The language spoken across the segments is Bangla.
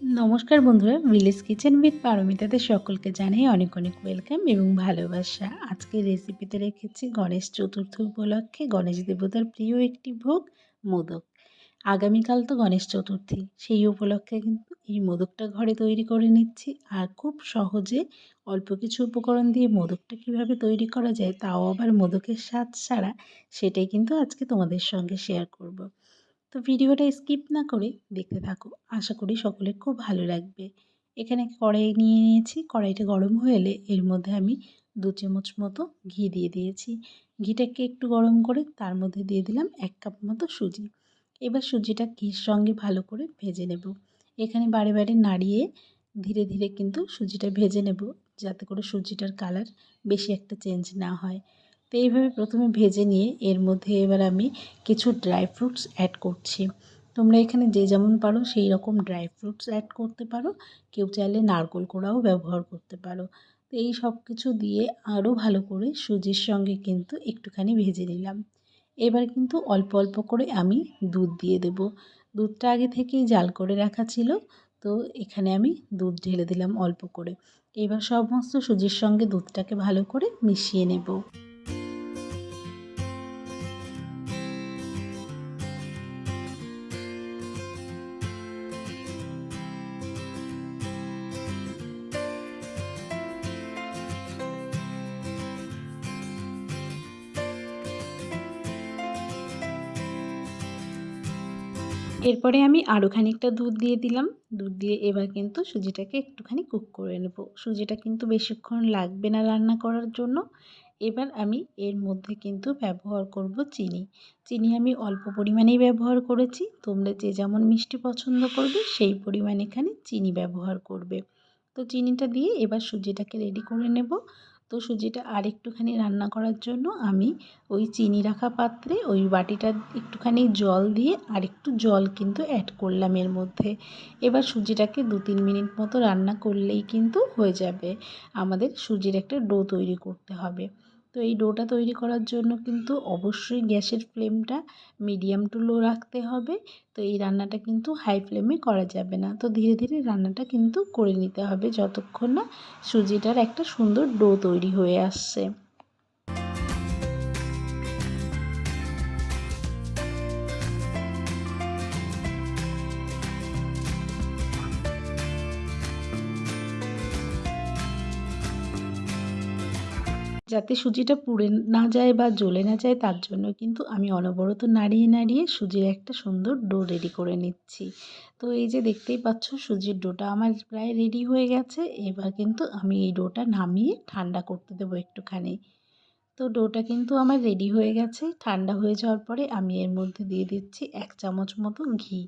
নমস্কার বন্ধুরা ভিলেজ কিচেন উইথ পারমিতাতে সকলকে জানাই অনেক অনেক ওয়েলকাম এবং ভালোবাসা আজকের রেসিপিতে রেখেছি গণেশ চতুর্থ উপলক্ষে গণেশ দেবতার প্রিয় একটি ভোগ, মোদক আগামীকাল তো গণেশ চতুর্থী, সেই উপলক্ষে কিন্তু এই মোদকটা ঘরে তৈরি করে নিচ্ছি আর খুব সহজে অল্প কিছু উপকরণ দিয়ে মোদকটা কীভাবে তৈরি করা যায়, তাও আবার মোদকের স্বাদ ছাড়া, সেটাই কিন্তু আজকে তোমাদের সঙ্গে শেয়ার করব। তো ভিডিওটা স্কিপ না করে দেখতে থাকো। আশা করি সকলের খুব ভালো লাগবে। এখানে কড়াই নিয়ে নিয়েছি। কড়াইটা গরম হয়ে এলে এর মধ্যে আমি দু চামচ মতো ঘি দিয়ে দিয়েছি। ঘিটাকে একটু গরম করে তার মধ্যে দিয়ে দিলাম এক কাপ মতো সুজি। এবার সুজিটা ঘির সঙ্গে ভালো করে ভেজে নেব। এখানে বারে বারে নাড়িয়ে ধীরে ধীরে কিন্তু সুজিটা ভেজে নেব। যাতে করে সুজিটার কালার বেশি একটা চেঞ্জ না হয়। তো এইভাবে প্রথমে ভেজে নিয়ে এর মধ্যে এবার আমি কিছু ড্রাই ফ্রুটস অ্যাড করছি। তোমরা এখানে যে যেমন পারো সেই রকম ড্রাই ফ্রুটস অ্যাড করতে পারো। কেউ চাইলে নারকোল কোড়াও ব্যবহার করতে পারো। তো এই সব কিছু দিয়ে আরও ভালো করে সুজির সঙ্গে কিন্তু একটুখানি ভেজে নিলাম। এবার কিন্তু অল্প অল্প করে আমি দুধ দিয়ে দেব। দুধটা আগে থেকেই জাল করে রাখা ছিল, তো এখানে আমি দুধ ঢেলে দিলাম অল্প করে। এবার সমস্ত সুজির সঙ্গে দুধটাকে ভালো করে মিশিয়ে নেব। এরপরে আমি আরও খানিকটা দুধ দিয়ে দিলাম। দুধ দিয়ে এবার কিন্তু সুজিটাকে একটুখানি কুক করে নেব। সুজিটা কিন্তু বেশিক্ষণ লাগবে না রান্না করার জন্য। এবার আমি এর মধ্যে কিন্তু ব্যবহার করব চিনি। চিনি আমি অল্প পরিমাণেই ব্যবহার করেছি। তোমরা যে যেমন মিষ্টি পছন্দ করবে, সেই পরিমাণ এখানে চিনি ব্যবহার করবে। তো চিনিটা দিয়ে এবার সুজিটাকে রেডি করে নেব। তো সুজিটা আর একটুখানি রান্না করার জন্য আমি ওই চিনি রাখা পাত্রে ওই বাটিটা একটুখানি জল দিয়ে আর একটু জল কিন্তু অ্যাড করলাম এর মধ্যে। এবার সুজিটাকে দু তিন মিনিট মতো রান্না করলেই কিন্তু হয়ে যাবে। আমাদের সুজির একটা ডো তৈরি করতে হবে। তো এই ডোটা তৈরি করার জন্য কিন্তু অবশ্যই গ্যাসের ফ্লেমটা মিডিয়াম টু লো রাখতে হবে। তো এই রান্নাটা কিন্তু হাই ফ্লেমে করা যাবে না। তো ধীরে ধীরে রান্নাটা কিন্তু করে নিতে হবে যতক্ষণ না সুজিটার একটা সুন্দর ডো তৈরি হয়ে আসছে। যাতে সুজিটা পুড়ে না যায় বা জ্বলে না যায়, তার জন্য কিন্তু আমি অনবরত নাড়িয়ে নাড়িয়ে সুজির একটা সুন্দর ডো রেডি করে নিচ্ছি। তো এই যে দেখতেই পাচ্ছ, সুজির ডোটা আমার প্রায় রেডি হয়ে গেছে। এবার কিন্তু আমি এই ডোটা নামিয়ে ঠান্ডা করতে দেবো একটুখানি। তো ডোটা কিন্তু আমার রেডি হয়ে গেছে। ঠান্ডা হয়ে যাওয়ার পরে আমি এর মধ্যে দিয়ে দিচ্ছি এক চামচ মতো ঘি।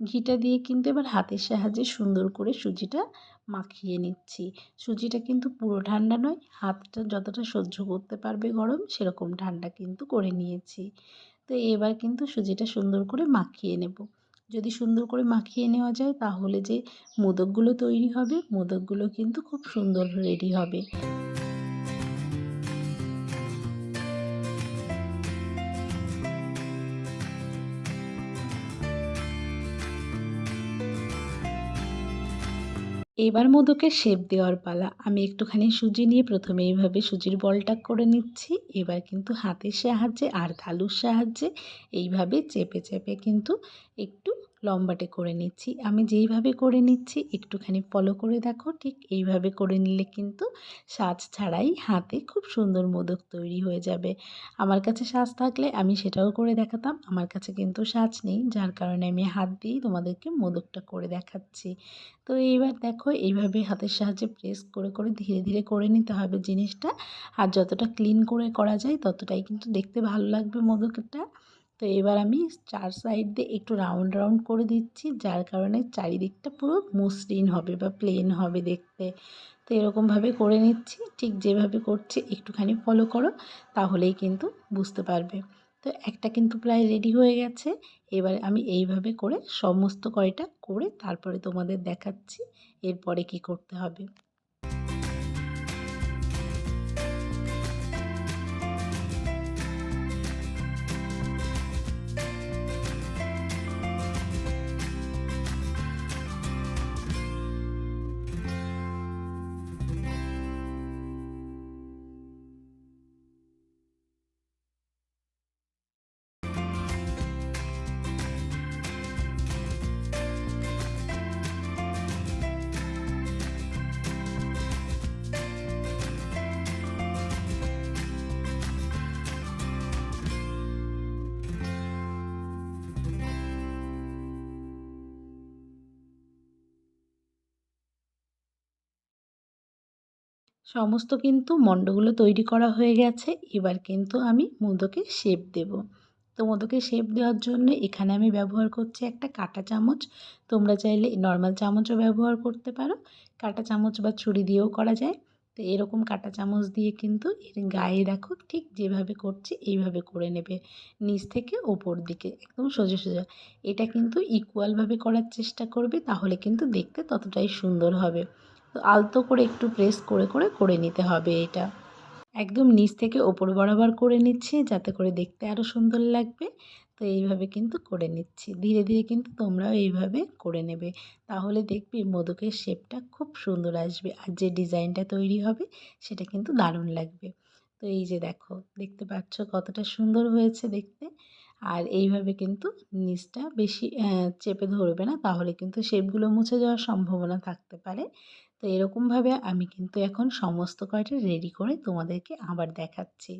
ঘিটা দিয়ে কিন্তু এবার হাতের সাহায্যে সুন্দর করে সুজিটা মাখিয়ে নিচ্ছি। সুজিটা কিন্তু পুরো ঠান্ডা নয়, হাতটা যতটা সহ্য করতে পারবে গরম, সেরকম ঠান্ডা কিন্তু করে নিয়েছি। তো এবার কিন্তু সুজিটা সুন্দর করে মাখিয়ে নেব। যদি সুন্দর করে মাখিয়ে নেওয়া যায়, তাহলে যে মোদকগুলো তৈরি হবে, মোদকগুলো কিন্তু খুব সুন্দর রেডি হবে। এবার মোদকের শেপ দেওয়ার পালা। আমি একটুখানি সুজি নিয়ে প্রথমে এইভাবে সুজির বলটা করে নিচ্ছি। এবার কিন্তু হাতের সাহায্যে আর থালুর সাহায্যে এইভাবে চেপে চেপে কিন্তু একটু লম্বাটে করে নিচ্ছি। আমি যেইভাবে করে নিচ্ছি, একটুখানি ফলো করে দেখো, ঠিক এইভাবে করে নিলে কিন্তু সাজ ছাড়াই হাতে খুব সুন্দর মোদক তৈরি হয়ে যাবে। আমার কাছে সাজ থাকলে আমি সেটাও করে দেখাতাম, আমার কাছে কিন্তু সাজ নেই, যার কারণে আমি হাত দিয়েই তোমাদেরকে মোদকটা করে দেখাচ্ছি। তো এইবার দেখো, এইভাবে হাতের সাহায্যে প্রেস করে করে ধীরে ধীরে করে নিতে হবে জিনিসটা, আর যতটা ক্লিন করে করা যায়, ততটাই কিন্তু দেখতে ভালো লাগবে মোদকটা। তো এবার আমি চার সাইড দিয়ে একটু রাউন্ড রাউন্ড করে দিচ্ছি, যার কারণে চারিদিকটা পুরো মসৃণ হবে বা প্লেন হবে দেখতে। তো এরকমভাবে করে নিচ্ছি, ঠিক যেভাবে করছি একটুখানি ফলো করো, তাহলেই কিন্তু বুঝতে পারবে। তো একটা কিন্তু প্রায় রেডি হয়ে গেছে, এবার আমি এইভাবে করে সমস্ত কয়টা করে তারপরে তোমাদের দেখাচ্ছি, এরপরে কি করতে হবে। সমস্ত কিন্তু মণ্ডগুলো তৈরি করা হয়ে গেছে। এবার কিন্তু আমি মোদকের শেপ দেব। তো মোদকের শেপ দেওয়ার জন্য এখানে আমি ব্যবহার করছি একটা কাঁটা চামচ। তোমরা চাইলে নর্মাল চামচও ব্যবহার করতে পারো। কাঁটা চামচ বা ছুরি দিয়েও করা যায়। তো এরকম কাঁটা চামচ দিয়ে কিন্তু এর গায়ে দেখো ঠিক যেভাবে করছে এইভাবে করে নেবে। নিচ থেকে ওপর দিকে, একদম সোজা সোজা। এটা কিন্তু ইকুয়ালভাবে করার চেষ্টা করবে, তাহলে কিন্তু দেখতে ততটাই সুন্দর হবে। আলতো করে একটু প্রেস করে করে করে নিতে হবে এটা। একদম নিচ থেকে ওপর বরাবর করে নিচ্ছি যাতে করে দেখতে আরও সুন্দর লাগবে। তো এইভাবে কিন্তু করে নিচ্ছি। ধীরে ধীরে কিন্তু তোমরাও এইভাবে করে নেবে। তাহলে দেখবি মোদকের শেপটা খুব সুন্দর আসবে আর যে ডিজাইনটা তৈরি হবে সেটা কিন্তু দারুণ লাগবে। তো এই যে দেখো, দেখতে পাচ্ছ কতটা সুন্দর হয়েছে দেখতে। আর এইভাবে কিন্তু নিচটা বেশি চেপে ধরবে না। তাহলে কিন্তু শেপগুলো মুছে যাওয়ার সম্ভাবনা থাকতে পারে। তো এরকমভাবে আমি কিন্তু এখন সমস্ত কয়টা রেডি করে তোমাদেরকে আবার দেখাচ্ছি।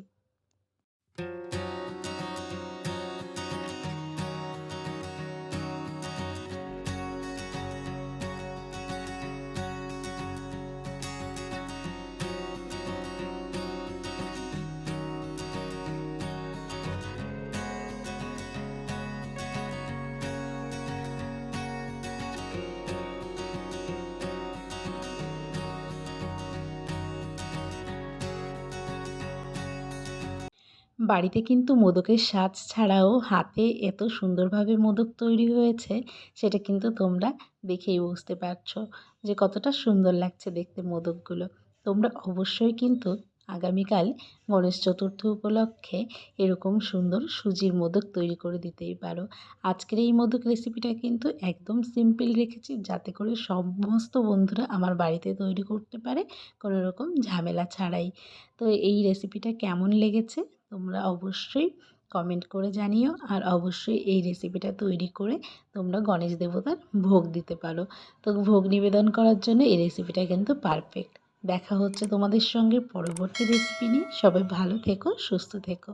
বাড়িতে কিন্তু মোদকের সাজ ছাড়াও হাতে এত সুন্দরভাবে মোদক তৈরি হয়েছে, সেটা কিন্তু তোমরা দেখেই বুঝতে পারছ যে কতটা সুন্দর লাগছে দেখতে মোদকগুলো। তোমরা অবশ্যই কিন্তু আগামীকাল গণেশ চতুর্থী উপলক্ষে এরকম সুন্দর সুজির মোদক তৈরি করে দিতেই পারো। আজকের এই মোদক রেসিপিটা কিন্তু একদম সিম্পল রেখেছি, যাতে করে সমস্ত বন্ধুরা আমার বাড়িতে তৈরি করতে পারে, কোনো রকম ঝামেলা ছাড়াই। তো এই রেসিপিটা কেমন লেগেছে তোমরা অবশ্যই কমেন্ট করে জানিও আর অবশ্যই এই রেসিপিটা তৈরি করে তোমরা গণেশ দেবতার ভোগ দিতে পারো। তো ভোগ নিবেদন করার জন্য এই রেসিপিটা কিন্তু পারফেক্ট দেখা হচ্ছে তোমাদের সঙ্গে পরবর্তী রেসিপি নিয়ে। সবাই ভালো থেকো, সুস্থ থেকো।